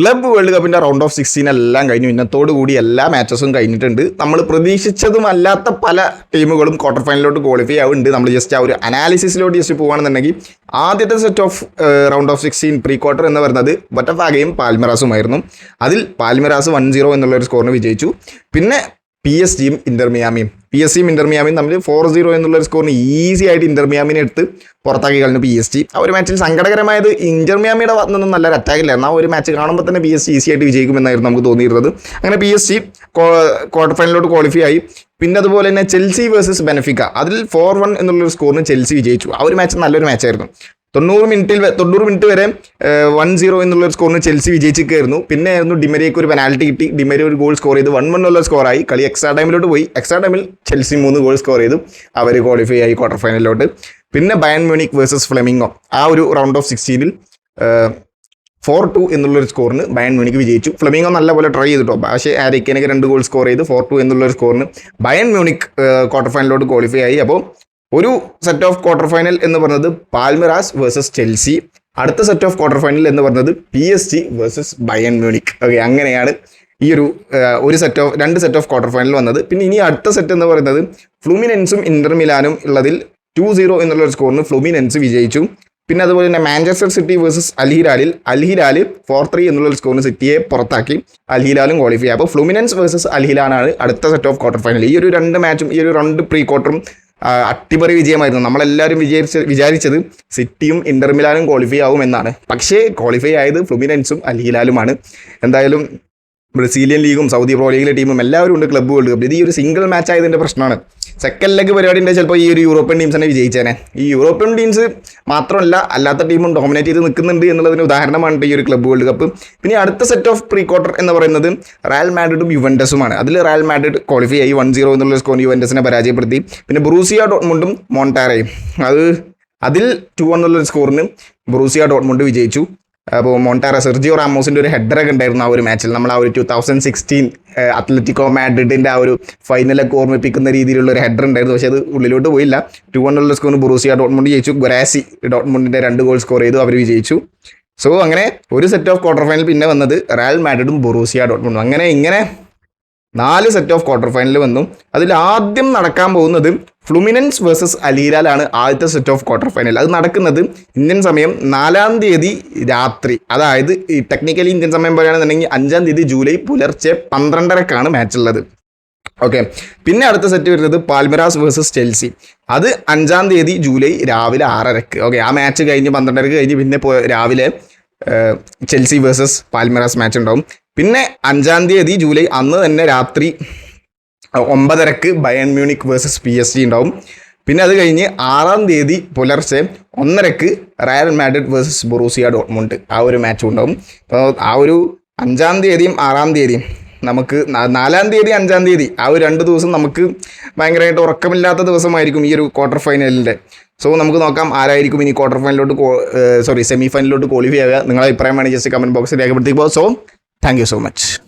Club world കപ്പിന്റെ round of sixteen എല്ലാം കഴിഞ്ഞു. ഇന്നത്തോടു കൂടി എല്ലാ മാച്ചസും കഴിഞ്ഞിട്ടുണ്ട്. നമ്മൾ പ്രതീക്ഷിച്ചതും അല്ലാത്ത പല ടീമുകളും ക്വാർട്ടർ ഫൈനലിലോട്ട് ക്വാളിഫൈ ആവുന്നുണ്ട്. നമ്മൾ ജസ്റ്റ് ആ ഒരു അനാലിസിസിലോട്ട് ജസ്റ്റ് പോകുകയാണെന്നുണ്ടെങ്കിൽ ആദ്യത്തെ set of round of sixteen pre quarter എന്ന് പറയുന്നത് ബട്ടഫാഗയും പാൽമിറാസുമായിരുന്നു. അതിൽ പാൽമിറാസ് വൺ സീറോ എന്നുള്ള ഒരു സ്കോറിന് വിജയിച്ചു. പിന്നെ പി എസ് ജിയും ഇന്റർമിയാമിയും പി എസ് സിയും ഇന്റർമിയാമിയും തമ്മിൽ ഫോർ സീറോ എന്നുള്ള സ്കോറിന് ഈസി ആയിട്ട് ഇന്റർമിയാമിനെ എടുത്ത് പുറത്താക്കി കളഞ്ഞു പി എസ് ജി ആ ഒരു മാച്ചിൽ സങ്കടകരമായത് ഇന്റർമിയാമിയുടെ ഭാഗത്തു നിന്നും നല്ലൊരു അറ്റാക്ക് എന്നാൽ ആ ഒരു മാച്ച് കാണുമ്പോൾ തന്നെ പി എസ് ജി ഈസി ആയിട്ട് വിജയിക്കുമെന്നായിരുന്നു നമുക്ക് തോന്നിയിരുന്നത്. അങ്ങനെ പി എസ് ജി ക്വാർട്ടർ ഫൈനലിലോട്ട് ക്വാളിഫൈ ആയി. പിന്നെ അതുപോലെ തന്നെ ചെൽസി വേഴ്സസ് ബെനഫിക്ക അതിൽ ഫോർ വൺ എന്നുള്ളൊരു സ്കോറിന് ചെൽസി വിജയിച്ചു. ആ ഒരു മാച്ച് നല്ലൊരു മാച്ചായിരുന്നു തൊണ്ണൂറ് മിനിറ്റിൽ തൊണ്ണൂറ് മിനിറ്റ് വരെ വൺ സീറോ എന്നുള്ള ഒരു സ്കോറിന് ചെൽസി വിജയിച്ചിരിക്കുകയായിരുന്നു പിന്നെ ആയിരുന്നു ഡിമരിയക്ക് ഒരു പെനാൽറ്റി കിട്ടി. ഡിമരി ഒരു ഗോൾ സ്കോർ ചെയ്ത്. വൺ വൺ എന്നുള്ള സ്കോറായി കളി എക്സ്ട്രാ ടൈമിലോട്ട് പോയി. എക്സ്ട്രാ ടൈമിൽ ചെൽസി മൂന്ന് ഗോൾ സ്കോർ ചെയ്തു. അവർ ക്വാളിഫൈ ആയി ക്വാർട്ടർ ഫൈനലിലോട്ട് പിന്നെ ബയൻ മ്യൂണിക് വേഴ്സസ് ഫ്ലെമിംഗോ ആ ഒരു റൗണ്ട് ഓഫ് സിക്സ്റ്റീനിൽ ഫോർ ടു എന്നുള്ളൊരു സ്കോറിന് ബയൺ മ്യൂണിക്ക് വിജയിച്ചു. ഫ്ലെമിംഗോ നല്ലപോലെ ട്രൈ ചെയ്തിട്ടോ. പക്ഷേ ആരിക്കനൊക്കെ രണ്ട് ഗോൾ സ്കോർ ചെയ്ത്. ഫോർ ടു എന്നുള്ളൊരു സ്കോറിന് ബയൺ മ്യൂണിക് ക്വാർട്ടർ ഫൈനലിലോട്ട് ക്വാളിഫൈ ആയി. അപ്പോൾ ഒരു സെറ്റ് ഓഫ് ക്വാർട്ടർ ഫൈനൽ എന്ന് പറഞ്ഞത് പാൽമിറാസ് വേഴ്സസ് ചെൽസി അടുത്ത സെറ്റ് ഓഫ് ക്വാർട്ടർ ഫൈനൽ എന്ന് പറഞ്ഞത് P S G versus Bayern Munich okay അങ്ങനെയാണ് ഈ ഒരു ഒരു സെറ്റ് ഓഫ് രണ്ട് സെറ്റ് ഓഫ് ക്വാർട്ടർ ഫൈനൽ വന്നത്. പിന്നെ ഇനി അടുത്ത സെറ്റ് എന്ന് പറയുന്നത് ഫ്ലൂമിനൻസും ഇന്റർ മിലാനും ഉള്ളതിൽ ടു സീറോ എന്നുള്ള ഒരു സ്കോറിന് ഫ്ലൂമിനൻസ് വിജയിച്ചു. പിന്നെ അതുപോലെ തന്നെ മാഞ്ചസ്റ്റർ സിറ്റി വേഴ്സസ് അൽഹിരാലിൽ അൽഹിലാൽ ഫോർ ത്രീ എന്നുള്ള ഒരു സ്കോറിന് സിറ്റിയെ പുറത്താക്കി. അൽഹിരാലും ക്വാളിഫൈ അപ്പോൾ ഫ്ലൂമിനൻസ് വേഴ്സസ് അൽഹിലാനാണ് അടുത്ത സെറ്റ് ഓഫ് ക്വാർട്ടർ ഫൈനൽ ഈ ഒരു രണ്ട് മാച്ചും ഈ ഒരു രണ്ട് പ്രീ ക്വാർട്ടറും അട്ടിമറി വിജയമായിരുന്നു. നമ്മളെല്ലാവരും വിചാരിച്ച വിചാരിച്ചത് സിറ്റിയും ഇന്റർ മിലാനും ക്വാളിഫൈ ആവും എന്നാണ്. പക്ഷേ ക്വാളിഫൈ ആയത് ഫ്ലുമിനൻസും അൽഹിലാലുമാണ് എന്തായാലും ബ്രസീലിയൻ ലീഗും സൗദി പ്രോ ലീഗിലെ ടീമും എല്ലാവരും ഉണ്ട് ക്ലബ്ബ് വേൾഡ് കപ്പ് ഇത് ഈ ഒരു സിംഗിൾ മാച്ച് ആയതിന്റെ പ്രശ്നമാണ്. സെക്കൻഡ് ലെഗ് പരിപാടി ഉണ്ടെങ്കിൽ ചിലപ്പോൾ ഈ ഒരു യൂറോപ്യൻ ടീംസ് തന്നെ വിജയിച്ചേനെ. ഈ യൂറോപ്യൻ ടീംസ് മാത്രമല്ല അല്ലാത്ത ടീമും ഡോമിനേറ്റ് ചെയ്ത് നിൽക്കുന്നുണ്ട് എന്നുള്ളതിന് ഉദാഹരണമാണ് ഈ ഒരു ക്ലബ്ബ് വേൾഡ് കപ്പ് പിന്നെ അടുത്ത സെറ്റ് ഓഫ് പ്രീ ക്വാർട്ടർ എന്ന് പറയുന്നത് റയൽ മാഡ്രിഡും യുവൻഡസുമാണ് അതിൽ റയൽ മാഡ്രിഡ് ക്വാളിഫൈ ആയി വൺ സീറോ എന്നുള്ള സ്കോർ യുവൻഡസിനെ പരാജയപ്പെടുത്തി. പിന്നെ ബ്രൂസിയ ഡോട്ട്മുണ്ടും മോണ്ടാരയും അത് അതിൽ ടു എന്നുള്ള സ്കോറിന് ബ്രൂസിയ ഡോട്ട്മുണ്ട് വിജയിച്ചു. അപ്പോൾ മോണ്ടാറ സെർജിയോ റാമോസിന്റെ ഒരു ഹെഡറൊക്കെ ഉണ്ടായിരുന്നു ആ ഒരു മാച്ചിൽ നമ്മൾ ആ ഒരു ടു തൗസൻഡ് സിക്സ്റ്റീൻ അത്ലറ്റിക്കോ മാഡ്രിഡിന്റെ ആ ഒരു ഫൈനലൊക്കെ ഓർമ്മിപ്പിക്കുന്ന രീതിയിലുള്ള ഒരു ഹെഡർ ഉണ്ടായിരുന്നു. പക്ഷേ അത് ഉള്ളിലോട്ട് പോയില്ല. ടു എന്നുള്ള സ്കോറിന് ബുറൂസിയ ഡോട്ട്മുണ്ട് ജയിച്ചു. ഗൊരാസി ഡോട്ട്മുണ്ടിന്റെ രണ്ട് ഗോൾ സ്കോർ ചെയ്തു. അവർ വിജയിച്ചു. സോ അങ്ങനെ ഒരു സെറ്റ് ഓഫ് ക്വാർട്ടർ ഫൈനൽ പിന്നെ വന്നത് റയൽ മാഡ്രിഡും ബൊറൂസിയ ഡോട്ട്മുണ്ടും. അങ്ങനെ ഇങ്ങനെ നാല് സെറ്റ് ഓഫ് ക്വാർട്ടർ ഫൈനൽ വന്നു. അതിൽ ആദ്യം നടക്കാൻ പോകുന്നത് ഫ്ലുമിനൻസ് വേഴ്സസ് അലീലാലാണ് ആദ്യത്തെ സെറ്റ് ഓഫ് ക്വാർട്ടർ ഫൈനൽ അത് നടക്കുന്നത് ഇന്ത്യൻ സമയം നാലാം തീയതി രാത്രി. അതായത് ടെക്നിക്കലി ഇന്ത്യൻ സമയം പറയുകയാണെന്നുണ്ടെങ്കിൽ അഞ്ചാം തീയതി ജൂലൈ പുലർച്ചെ പന്ത്രണ്ടരക്കാണ് മാച്ച് ഉള്ളത്. ഓക്കെ പിന്നെ അടുത്ത സെറ്റ് വരുന്നത് പാൽമിറാസ് വേഴ്സസ് ചെൽസി അത് അഞ്ചാം തീയതി ജൂലൈ രാവിലെ ആറരക്ക്. ഓക്കെ ആ മാച്ച് കഴിഞ്ഞ് പന്ത്രണ്ടരക്ക് കഴിഞ്ഞ് പിന്നെ രാവിലെ ചെൽസി വേഴ്സസ് പാൽമിറാസ് മാച്ച് ഉണ്ടാവും. പിന്നെ അഞ്ചാം തീയതി ജൂലൈ അന്ന് തന്നെ രാത്രി ഒമ്പതരക്ക് Bayern Munich versus P S G ഉണ്ടാവും. പിന്നെ അത് കഴിഞ്ഞ് ആറാം തീയതി പുലർച്ചെ ഒന്നരക്ക് Real Madrid versus Borussia Dortmund ആ ഒരു മാച്ചും ഉണ്ടാവും. അപ്പോൾ ആ ഒരു അഞ്ചാം തീയതിയും ആറാം തീയതിയും നമുക്ക് നാലാം തീയതി അഞ്ചാം തീയതി ആ ഒരു രണ്ട് ദിവസം നമുക്ക് ഭയങ്കരമായിട്ട് ഉറക്കമില്ലാത്ത ദിവസമായിരിക്കും ഈ ഒരു ക്വാർട്ടർ ഫൈനലിന്റെ സോ നമുക്ക് നോക്കാം ആരായിരിക്കും ഇനി ക്വാർട്ടർ ഫൈനലിലോട്ട് സോറി സെമി ഫൈനലിലോട്ട് ക്വാളിഫൈ ആവുക. നിങ്ങളെ അഭിപ്രായം വേണമെങ്കിൽ ജസ്റ്റ് കമന്റ് ബോക്സിൽ രേഖപ്പെടുത്തിക്കോ. So thank you so much